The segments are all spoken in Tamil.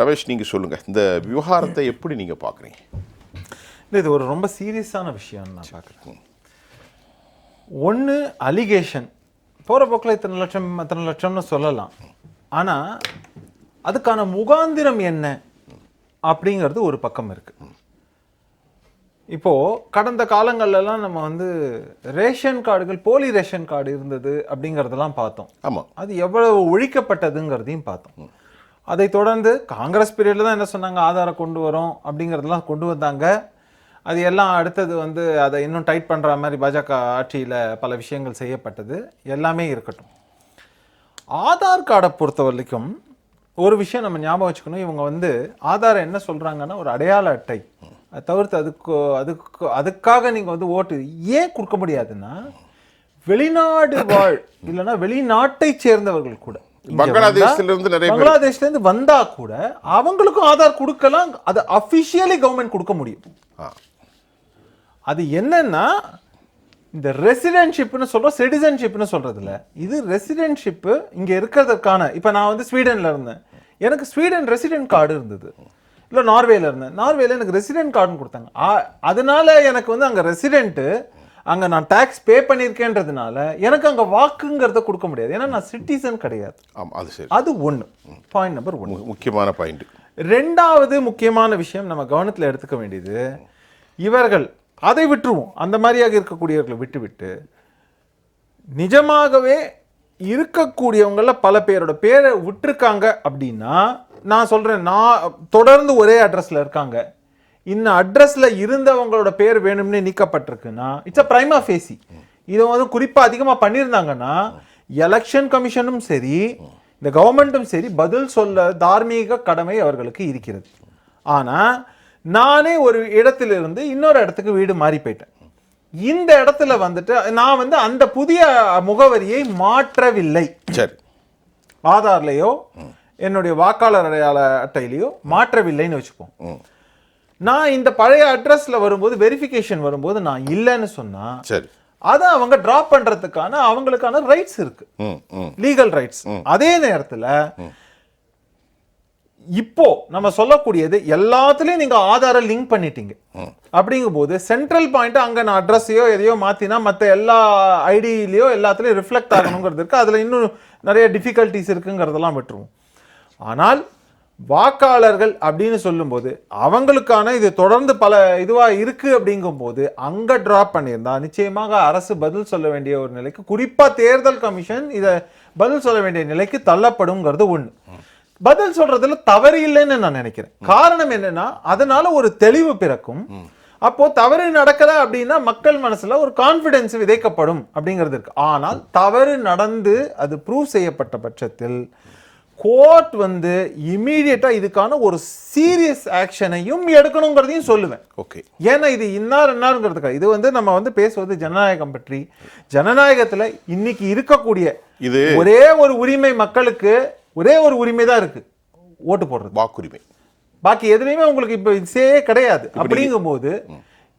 ரமேஷ் நீங்கள் சொல்லுங்கள் இந்த விவகாரத்தை எப்படி நீங்கள் பார்க்குறீங்க இல்லை இது ஒரு ரொம்ப சீரியஸான விஷயம் நான் பார்க்குறேன் ஒன்று அலிகேஷன் போகிற போக்கில் இத்தனை லட்சம் அத்தனை லட்சம்னு சொல்லலாம். ஆனால் அதுக்கான முகாந்திரம் என்ன? அப்படிங்கிறது ஒரு பக்கம் இருக்கு. இப்போ கடந்த காலங்கள்லாம் நம்ம வந்து ரேஷன் கார்டுகள் போலி ரேஷன் கார்டு இருந்தது அப்படிங்கிறதெல்லாம் பார்த்தோம். ஆமாம் அது எவ்வளவு ஒழிக்கப்பட்டதுங்கிறதையும் பார்த்தோம். அதை தொடர்ந்து காங்கிரஸ் பீரியடில் தான் என்ன சொன்னாங்க? ஆதாரம் கொண்டு வரோம் அப்படிங்கிறதெல்லாம் கொண்டு வந்தாங்க. அது எல்லாம் அடுத்தது வந்து அதை இன்னும் டைட் பண்ணுற மாதிரி பாஜக ஆட்சியில் பல விஷயங்கள் செய்யப்பட்டது. எல்லாமே இருக்கட்டும். ஆதார் கார்டை பொறுத்த வரைக்கும் ஒரு விஷயம் நம்ம ஞாபகம் வச்சுக்கணும். இவங்க வந்து ஆதாரம் என்ன சொல்கிறாங்கன்னா ஒரு அடையாள அட்டை. அதை தவிர்த்து அதுக்கு அதுக்கு அதுக்காக நீங்கள் வந்து ஓட்டு ஏன் கொடுக்க முடியாதுன்னா வெளிநாடு வாழ் இல்லைன்னா வெளிநாட்டை சேர்ந்தவர்கள் கூட. இங்க பங்களாதேஷ்ல இருந்து வந்தா- நிறைய பேர் பங்களாதேஷ்ல இருந்து வந்தா கூட அவங்களுக்கும் ஆதார் கொடுக்கலாம் அது அபிஷியலி கவர்மெண்ட் கொடுக்க முடியும். அது என்னன்னா இந்த ரெசிடென்ஷிப்னு சொல்றோம் சிட்டிசன்ஷிப்னு சொல்றதுல இது ரெசிடென்ஷிப் இங்க இருக்கிறதுக்கான இப்ப நான் வந்து ஸ்வீடன்ல இருந்தேன். எனக்கு ஸ்வீடன் ரெசிடென்ட் கார்டு இருந்தது. இல்ல நார்வேல இருந்தேன். நார்வேல எனக்கு ரெசிடென்ட் கார்டுன்னு கொடுத்தாங்க. அதனால எனக்கு வந்து அங்க ரெசிடென்ட் அங்க நான் டாக்ஸ் பே பண்ணியிருக்கேன்றதுனால எனக்கு அங்க வாக்குங்கிறத கொடுக்க முடியாது. ஏன்னா நான் சிட்டிசன் கிடையாது. ஆமாம் அது சரி. அது ஒண்ணு. பாயிண்ட் நம்பர் ஒன்று முக்கியமான பாயிண்ட் ரெண்டாவது முக்கியமான விஷயம் நம்ம கவனத்தில் எடுத்துக்க வேண்டியது இவர்கள் அதை விட்டுருவோம். அந்த மாதிரியாக இருக்கக்கூடியவர்களை விட்டுவிட்டு நிஜமாகவே இருக்கக்கூடியவங்கள பல பேரோட பேரை விட்டுருக்காங்க அப்படின்னா நான் சொல்றேன் நான் தொடர்ந்து ஒரே அட்ரஸ்ல இருக்காங்க. இந்த அட்ரஸ்ல இருந்தவங்களோட பேர் வேணும்னே நீக்கப்பட்டிருக்குன்னா இட்ஸ் அ பிரைமா ஃபேசி இதை வந்து குறிப்பா அதிகமா பண்ணியிருந்தாங்கன்னா எலெக்ஷன் கமிஷனும் சரி இந்த கவர்மெண்ட்டும் சரி பதில் சொல்ல தார்மீக கடமை அவர்களுக்கு இருக்கிறது. ஆனா நானே ஒரு இடத்திலிருந்து இன்னொரு இடத்துக்கு வீடு மாறி போயிட்டேன். இந்த இடத்துல வந்துட்டு நான் வந்து அந்த புதிய முகவரியை மாற்றவில்லை. சரி. ஆதார்லயோ என்னுடைய வாக்காளர் அடையாள அட்டையிலையோ மாற்றவில்லைன்னு வச்சுப்போம். நான் இந்த பழைய அட்ரஸ்ல வரும்போது வெரிஃபிகேஷன் வரும்போது நான் இல்லைன்னு சொன்னா சரி. அதை அவங்க டிராப் பண்றதுக்கான அவங்களுக்கான ரைட்ஸ் இருக்கு. லீகல் ரைட்ஸ் அதே நேரத்துல இப்போ நம்ம சொல்லக்கூடியது எல்லாத்துலயும் நீங்க ஆதார லிங்க் பண்ணிட்டீங்க. அப்படிங்கும்போது சென்ட்ரல் பாயிண்ட் அங்க நான் அட்ரஸையோ எதையோ மாத்தினா மத்த எல்லா ஐடியிலயோ எல்லாத்துலயும் ரிஃப்ளெக்ட் ஆகணுங்கிறது இருக்கு. அதுல இன்னும் நிறைய டிஃபிகல்ட்டிஸ் இருக்குங்கிறதெல்லாம் விட்டுருவோம். ஆனால் வாக்காளர்கள் அப்படின்னு சொல்லும்போது அவங்களுக்கான இது தொடர்ந்து பல இதுவா இருக்கு அப்படிங்கும்போது அங்க டிராப் பண்ணியிருந்தா நிச்சயமாக அரசு பதில் சொல்ல வேண்டிய ஒரு நிலைக்கு குறிப்பா தேர்தல் கமிஷன் இதை பதில் சொல்ல வேண்டிய நிலைக்கு தள்ளப்படுங்கிறது ஒண்ணு. பதில் சொல்றதுல தவறு இல்லைன்னு நான் நினைக்கிறேன். காரணம் என்னன்னா அதனால ஒரு தெளிவு பிறக்கும். அப்போ தவறு நடக்கல அப்படின்னா மக்கள் மனசுல ஒரு கான்பிடன்ஸ் விதைக்கப்படும் அப்படிங்கிறது இருக்கு. ஆனால் தவறு நடந்து அது ப்ரூவ் செய்யப்பட்ட பட்சத்தில் கோர்ட் வந்து இமீடியட்டா இதுக்கான ஒரு சீரியஸ் ஆக்ஷனையும் எடுக்கணுங்கிறதையும் சொல்லுவேன். ஓகே. ஏன்னா இது இன்னார் இன்னாருங்கிறதுக்காக. இது வந்து நம்ம வந்து பேசுவது ஜனநாயகம் பற்றி. ஜனநாயகத்துல இன்னைக்கு இருக்கக்கூடிய இது ஒரே ஒரு உரிமை மக்களுக்கு ஒரே ஒரு உரிமை தான் இருக்கு. ஓட்டு போடுறது. வாக்குரிமை. பாக்கி எதுலையுமே உங்களுக்கு இப்ப இதே கிடையாது. அப்படிங்கும்போது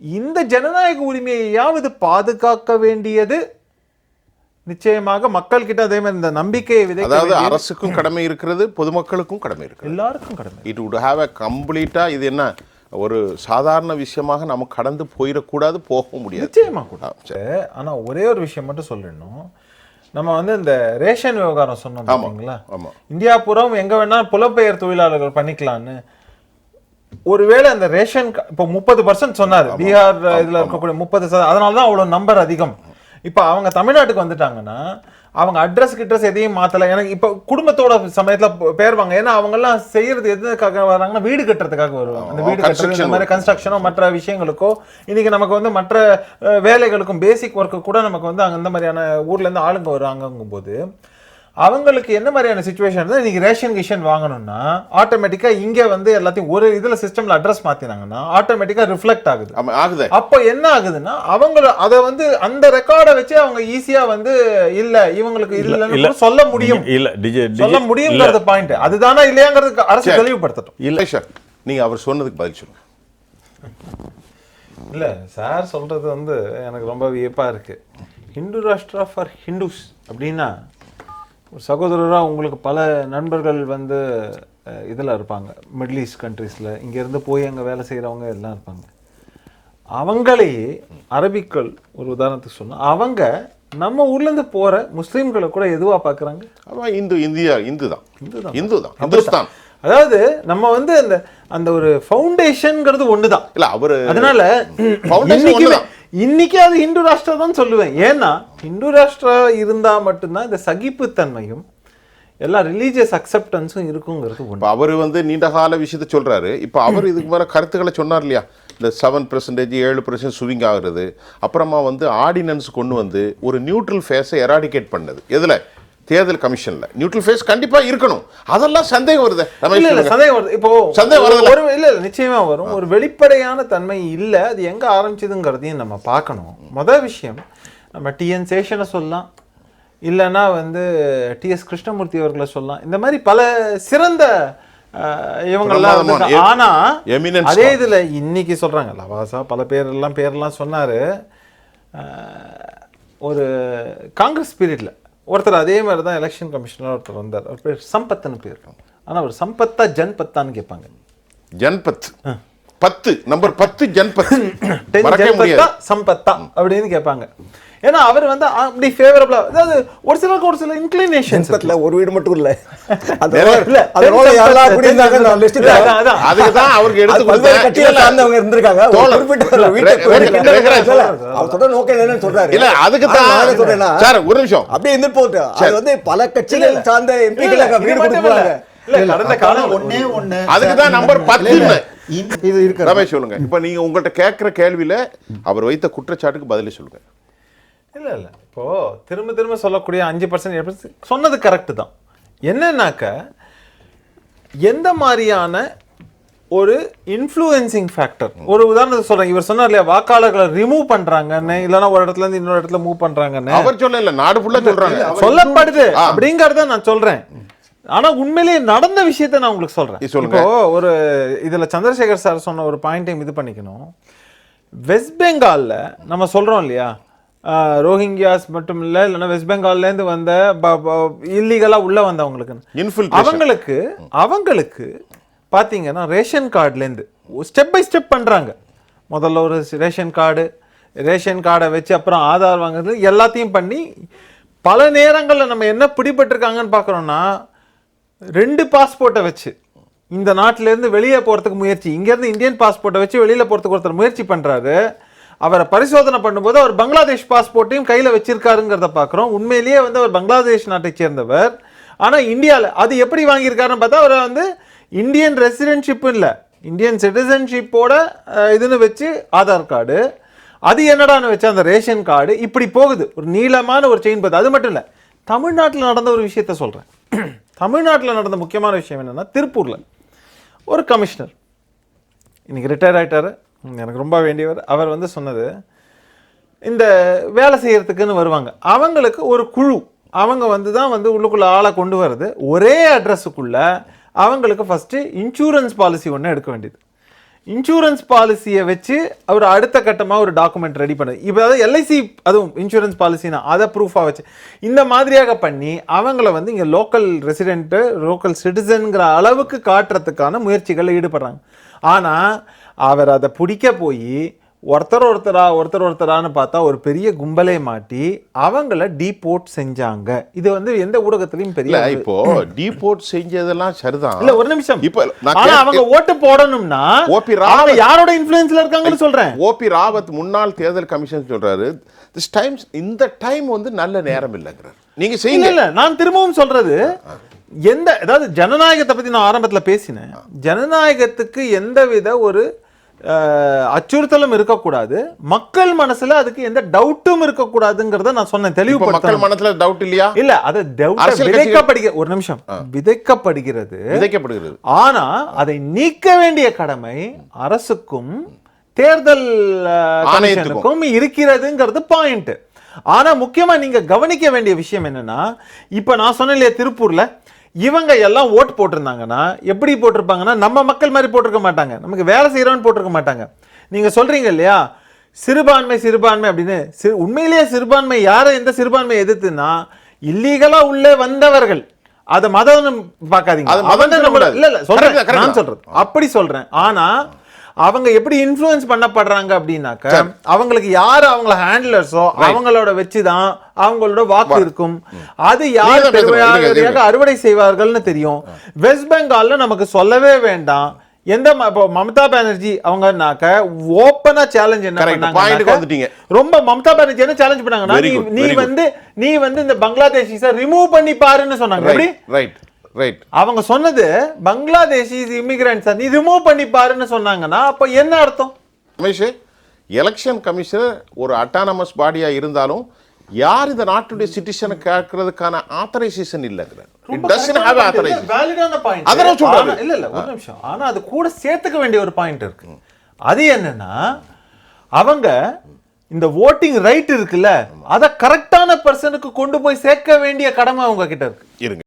இந்த ஜனநாயக உரிமையையாவது பாதுகாக்க வேண்டியது நிச்சயமாக மக்கள் கிட்ட அதே மாதிரி இந்த நம்பிக்கையை விதைக்க அதாவது அரசுக்கும் கடமை இருக்கிறது பொதுமக்களுக்கும் கடமை இருக்கிறது. எல்லாருக்கும் கடமை. இட் would ஹாவ் அ கம்ப்ளீட்டாக இது என்ன? ஒரு சாதாரண விஷயமாக நம்ம கடந்து போயிடக்கூடாது போக முடியாது. நிச்சயமா கூட. ஆ, சரி. ஆனா ஒரே ஒரு விஷயம் மட்டும் சொல்லணும் நம்ம வந்து இந்த ரேஷன் விவகாரம் சொன்னோம் பாத்தீங்களா? ஆமா. இந்தியா புறம் எங்க வேணா புலம்பெயர் தொழிலாளர்கள் பண்ணிக்கலாம்னு. ஒருவேளை அந்த ரேஷன் இப்போ முப்பது பர்சன்ட் சொன்னாரு. பீகார் இதுல இருக்கக்கூடிய முப்பது அதனால தான் அவ்வளவு நம்பர் அதிகம். இப்போ அவங்க தமிழ்நாட்டுக்கு வந்துட்டாங்கன்னா அவங்க அட்ரஸ் கிட்ரஸ் எதையும் மாத்தல. எனக்கு இப்போ குடும்பத்தோட சமயத்துல பேருவாங்க. ஏன்னா அவங்க எல்லாம் செய்யறது எதுக்காக வராங்கன்னா வீடு கட்டுறதுக்காக வருவாங்க. அந்த வீடு கட்டுறது இந்த மாதிரி கன்ஸ்ட்ரக்ஷனோ மற்ற விஷயங்களுக்கோ இன்னைக்கு நமக்கு வந்து மற்ற வேலைகளுக்கும் பேசிக் ஒர்க்கு கூட நமக்கு வந்து அங்க இந்த மாதிரியான ஊர்ல இருந்து ஆளுங்க வருவாங்கங்கும் போது அவங்களுக்கு என்ன மாதிரியான சுச்சுவேஷன் இருந்தால் இன்னைக்கு ரேஷன் கிஷன் வாங்கணும்னா ஆட்டோமேட்டிக்கா இங்க வந்து எல்லாத்தையும் ஒரு இதுல சிஸ்டம்ல அட்ரஸ் மாத்தினாங்கன்னா ஆட்டோமேட்டிக்கா ரிஃப்ளெக்ட் ஆகுது. ஆமா ஆகுதே. அப்போ என்ன ஆகுதுன்னா அவங்க அதை வந்து அந்த ரெக்கார்டை வச்சு அவங்க ஈஸியா வந்து இல்ல இவங்களுக்கு இல்ல சொல்ல முடியும். இல்ல சொல்ல முடியுங்கிறது பாயிண்ட் அதுதானா இல்லையாங்கிறது அரசு. தெளிவுபடுத்தட்டும். இல்லை. சார் நீங்க அவர் சொன்னதுக்கு பதில் சொல்லுங்க. இல்ல சார் சொல்றது வந்து எனக்கு ரொம்ப வியப்பா இருக்கு. ஹிந்து ராஷ்டிரா ஃபார் ஹிந்துஸ் அப்படின்னா ஒரு சகோதரரா உங்களுக்கு பல நண்பர்கள் வந்து இதில் இருப்பாங்க. மிடில் ஈஸ்ட் கண்ட்ரீஸில் இங்கேருந்து போய் அங்கே வேலை செய்கிறவங்க எல்லாம் இருப்பாங்க. அவங்களையே அரபிக்கள் ஒரு உதாரணத்துக்கு சொன்னா அவங்க நம்ம ஊர்லேருந்து போகிற முஸ்லீம்களை கூட எதுவாக பார்க்குறாங்க அவன் இந்து இந்தியா இந்து தான் இந்து தான் இந்துஸ்தான். அதாவது நம்ம வந்து அந்த அந்த ஒரு ஃபவுண்டேஷன்ங்கிறது ஒன்று தான் இல்ல அவரு அதனால இன்னைக்குமே. இன்னைக்கு அது இந்து ராஷ்டிரா தான் சொல்லுவேன். ஏன்னா இந்து ராஷ்டிரா இருந்தா மட்டும்தான் இந்த சகிப்புத்தன்மையும் எல்லா ரிலீஜியஸ் அக்செப்டன்ஸும் இருக்குங்கிறது இப்ப அவர் வந்து நீண்ட கால விஷயத்த சொல்றாரு. இப்ப அவர் இதுக்கு மேல கருத்துக்களை சொன்னார் இல்லையா? இந்த செவன் பெர்சன்டேஜ் ஏழு பெர்சன்ட் ஸ்விங் ஆகுறது அப்புறமா வந்து ஆர்டினன்ஸ் கொண்டு வந்து ஒரு நியூட்ரல் ஃபேஸை எராடிகேட் பண்ணது. எதுல? தேர்தல் கமிஷன்ல. நியூட்ரல் ஃபேஸ் கண்டிப்பா இருக்கணும். அதெல்லாம் சந்தேகம் வருது. இல்ல இல்ல. சந்தேகம் வருது. இப்போ சந்தேகம் வருதுல்ல? ஒரு இல்ல நிச்சயமா வரும். ஒரு வெளிப்படையான தன்மை இல்ல. அது எங்க ஆரம்பிச்சதுங்கிறதையும் நம்ம பார்க்கணும். முதல் விஷயம் நம்ம டிஎன் சேஷனை சொல்லலாம். இல்லைன்னா வந்து டிஎஸ் கிருஷ்ணமூர்த்தி அவர்களை சொல்லலாம். இந்த மாதிரி பல சிறந்த இவங்கெல்லாம் ஆனா அதே இதுல இன்னைக்கு சொல்றாங்க. லவாசா பல பேர் எல்லாம் பேரெல்லாம் சொன்னாரு. ஒரு காங்கிரஸ் பீரியட்ல ஒருத்தர் அதே மாதிரி தான் எலெக்ஷன் கமிஷனர் ஒருத்தர் வந்தார். அவர் பேர் சம்பத்னு பேர் ஆனா அவர் சம்பத்தா ஜன்பத்தான்னு கேட்பாங்க. ஜன்பத். பத்து நம்பர் பத்து ஜன்பத். சம்பத்தா அப்படின்னு கேட்பாங்க. ஏன்னா அவர் வந்து அப்படி ஃபேவரபிளா அதாவது ஒரு சிலருக்கு ஒரு சில இன்க்ளினேஷன்ஸ் பக்கத்துல ஒரு வீடு மட்டும் இல்ல. அதுக்கு தான் அவருக்கு எடுத்து. கட்சிகளை இல்ல, சார்ந்தவங்க இருந்திருக்காங்க. குறிப்பிட்ட வீட்டை அவர் சொல்ற நோக்கம் என்னன்னு சொல்றாரு. இல்ல அதுக்கு தான் சொல்றேன்னா சார் ஒரு நிமிஷம். அப்படியே இருந்து போட்டு அது வந்து பல கட்சிகள் சார்ந்த எம்பிக்கள் வீடு மட்டும் கொடுத்து இல்ல. போறாங்க. இல்ல, கடந்த காலம் ஒண்ணே ஒண்ணு. அதுக்கு தான் சார், நம்பர். இந்த- இது இருக்கு ரமேஷ் சொல்லுங்க. இப்ப நீங்க உங்கள்ட்ட கேட்கிற கேள்வியில அவர் வைத்த குற்றச்சாட்டுக்கு பதிலே சொல்லுங்க. இல்ல இல்ல. இப்போ திரும்ப திரும்ப சொல்லக்கூடிய அஞ்சு பர்சன்ட் ஏழு பர்சன்ட் சொன்னது கரெக்ட் தான். என்னன்னாக்க எந்த மாதிரியான ஒரு இன்ஃப்ளூயன்சிங் ஃபேக்டர் ஒரு உதாரணத்துக்கு சொல்றேன். இவர் சொன்னார் இல்லையா வாக்காளர்களை ரிமூவ் பண்றாங்கன்னு இல்லைன்னா ஒரு இடத்துல இருந்து இன்னொரு இடத்துல மூவ் பண்றாங்கன்னு. அவர் சொல்லல நாடு ஃபுல்லா சொல்றாங்க. சொல்லப்படுது. அப்படிங்கறத நான் சொல்றேன். ஆனா உண்மையிலேயே நடந்த விஷயத்தை நான் உங்களுக்கு சொல்றேன். இப்போ ஒரு இதுல சந்திரசேகர் சார் சொன்ன ஒரு பாயிண்டையும் இது பண்ணிக்கணும். வெஸ்ட் பெங்கால்ல நம்ம சொல்றோம் இல்லையா ரோஹிங்கியாஸ் மட்டும் இல்ல இல்லைன்னா வெஸ்ட் பெங்கால்ல இருந்து வந்த இல்லீகலா உள்ள வந்தவங்களுக்கு. அவங்களுக்கு அவங்களுக்கு பாத்தீங்கன்னா ரேஷன் கார்டுலேருந்து ஸ்டெப் பை ஸ்டெப் பண்றாங்க. முதல்ல ஒரு ரேஷன் கார்டு ரேஷன் கார்டை வச்சு அப்புறம் ஆதார் வாங்குறது எல்லாத்தையும் பண்ணி பல நேரங்களில் நம்ம என்ன பிடிபட்டிருக்காங்கன்னு பார்க்குறோம்னா ரெண்டு பாஸ்போர்ட்டை வச்சு இந்த நாட்டுல இருந்து வெளியே போறதுக்கு முயற்சி இங்கேருந்து இந்தியன் பாஸ்போர்ட்டை வச்சு வெளியில போறதுக்கு ஒருத்தர் முயற்சி பண்றாரு. அவரை பரிசோதனை பண்ணும்போது அவர் பங்களாதேஷ் பாஸ்போர்ட்டையும் கையில் வச்சிருக்காருங்கிறத பார்க்குறோம். உண்மையிலேயே வந்து அவர் பங்களாதேஷ் நாட்டை சேர்ந்தவர். ஆனால் இந்தியாவில் அது எப்படி வாங்கியிருக்காருன்னு பார்த்தா அவர் வந்து இந்தியன் ரெசிடென்ஷிப் இல்லை இந்தியன் சிட்டிசன்ஷிப்போட இதுன்னு வச்சு ஆதார் கார்டு. அது என்னடான்னு வச்சு அந்த ரேஷன் கார்டு இப்படி போகுது. ஒரு நீளமான ஒரு செயின் போகுது. அது மட்டும் இல்லை தமிழ்நாட்டில் நடந்த ஒரு விஷயத்த சொல்கிறேன் தமிழ்நாட்டில் நடந்த முக்கியமான விஷயம் என்னென்னா திருப்பூரில் ஒரு கமிஷனர். இன்றைக்கி ரிட்டையர் ஆகிட்டார் எனக்கு ரொம்ப வேண்டியவர் அவர் வந்து சொன்னது இந்த வேலை செய்கிறதுக்குன்னு வருவாங்க. அவங்களுக்கு ஒரு குழு. அவங்க வந்து தான் வந்து உள்ளுக்குள்ளே ஆளை கொண்டு வர்றது. ஒரே அட்ரஸுக்குள்ளே அவங்களுக்கு ஃபஸ்ட்டு இன்சூரன்ஸ் பாலிசி ஒன்று எடுக்க வேண்டியது. இன்சூரன்ஸ் பாலிசியை வச்சு அவர் அடுத்த கட்டமாக ஒரு டாக்குமெண்ட் ரெடி பண்ணது இப்போ அதாவது எல்ஐசி அதுவும் இன்சூரன்ஸ் பாலிசினா அதை ப்ரூஃபாக வச்சு. இந்த மாதிரியாக பண்ணி அவங்கள வந்து இங்கே லோக்கல் ரெசிடென்ட்டு லோக்கல் சிட்டிசன்கிற அளவுக்கு காட்டுறதுக்கான முயற்சிகளில் ஈடுபடுறாங்க. ஆனால் அவர் அதை பிடிக்க போய் ஒருத்தர் ஒருத்தரா ஒருத்தர் ஒருத்தரான்னு பார்த்தா ஒரு பெரிய கும்பலே மாட்டி அவங்கள டீபோர்ட் செஞ்சாங்க. இது வந்து எந்த ஊடகத்திலையும் பெரிய இப்போ டீபோர்ட் செஞ்சதெல்லாம் சரிதான். இல்ல ஒரு நிமிஷம். இப்ப ஆனா அவங்க ஓட்டு போடணும்னா ஓபி ராவத் யாரோட இன்ஃப்ளூயன்ஸ்ல இருக்காங்கன்னு சொல்றேன். ஓபி ராவத் முன்னாள் தேர்தல் கமிஷன் சொல்றாரு திஸ் டைம் இந்த டைம் வந்து நல்ல நேரம் இல்லைங்கிறார். நீங்க செய்யுங்க. இல்ல நான் திரும்பவும் சொல்றது எந்த அதாவது ஜனநாயகத்தை பத்தி நான் ஆரம்பத்துல பேசினேன். ஜனநாயகத்துக்கு எந்தவித ஒரு அஹ், அச்சுறுத்தலும் இருக்கக்கூடாது. மக்கள் மனசுல அதுக்கு எந்த டவுட்டும் இருக்கக்கூடாதுங்கிறத நான் சொன்னேன். இப்ப மக்கள் மனசுல டவுட் இல்லையா? இல்ல அது விதைக்கப்படுகிற ஒரு நிமிஷம். விதைக்கப்படுகிறது. விதைக்கப்படுகிறது. ஆனா அதை நீக்க வேண்டிய கடமை அரசுக்கும் தேர்தல் ஆணையத்துக்கும். இருக்கிறதுங்கிறது பாயிண்ட் ஆனா முக்கியமா நீங்க கவனிக்க வேண்டிய விஷயம் என்னன்னா இப்ப நான் சொன்னேன் இல்லையா திருப்பூர்ல? இவங்க எல்லாம் ஓட்டு போட்டிருந்தாங்கன்னா எப்படி போட்டிருப்பாங்கன்னா நம்ம மக்கள் மாதிரி போட்டிருக்க மாட்டாங்க. நமக்கு வேலை செய்யறோம்னு போட்டிருக்க மாட்டாங்க. நீங்க சொல்றீங்க இல்லையா? சிறுபான்மை சிறுபான்மை அப்படின்னு சிறு உண்மையிலேயே சிறுபான்மை யாரை எந்த சிறுபான்மை எதிர்த்துன்னா இல்லீகலா உள்ளே வந்தவர்கள். அத மதம் பார்க்காதீங்க. அப்படி சொல்றேன். ஆனா அவங்க எப்படி இன்ஃப்ளூயன்ஸ் பண்ணப்படுறாங்க அப்படின்னாக்க அவங்களுக்கு யாரு அவங்கள ஹேண்ட்லர்ஸோ அவங்களோட வச்சுதான் அவங்களோட வாக்கு இருக்கும். அது யார் தான் பெருமையாக. அறுவடை செய்வார்கள்னு தெரியும். வெஸ்ட் பெங்கால்ல நமக்கு சொல்லவே வேண்டாம். எந்த இப்போ மம்தா பானர்ஜி அவங்கனாக்க ஓப்பனா சேலஞ்ச் என்ன. பண்ணாங்க. ரொம்ப மம்தா பானர்ஜி என்ன சேலஞ்ச் பண்ணாங்கன்னா நீ. வந்து நீ வந்து இந்த பங்களாதேஷிஸ ரிமூவ் பண்ணி பாருன்னு சொன்னாங்க. எப்படி? ரைட் ரைட் அவங்க சொன்னது பங்களாதேஷிஸ் இமிகிரண்ட்ஸ் நீ ரிமூவ் பண்ணி பாருன்னு சொன்னாங்கன்னா அப்ப என்ன அர்த்தம்? ரமேஷ் எலெக்ஷன் கமிஷனர் ஒரு அட்டானமஸ் பாடியா இருந்தாலும் யார் இந்த நாட்டுடைய சிட்டிசனை கேட்கறதுக்கான ஆத்தரைசேஷன் இல்லைங்கிறார் அதான் சொல்றாரு. இல்ல இல்ல ஒரு நிமிஷம். ஆனா அது கூட சேர்த்துக்க வேண்டிய ஒரு பாயிண்ட் இருக்கு. அது என்னன்னா அவங்க இந்த ஓட்டிங் ரைட் இருக்குல்ல அத கரெக்டான பர்சனுக்கு கொண்டு போய் சேர்க்க வேண்டிய கடமை அவங்க கிட்ட இருக்கு. இருங்க.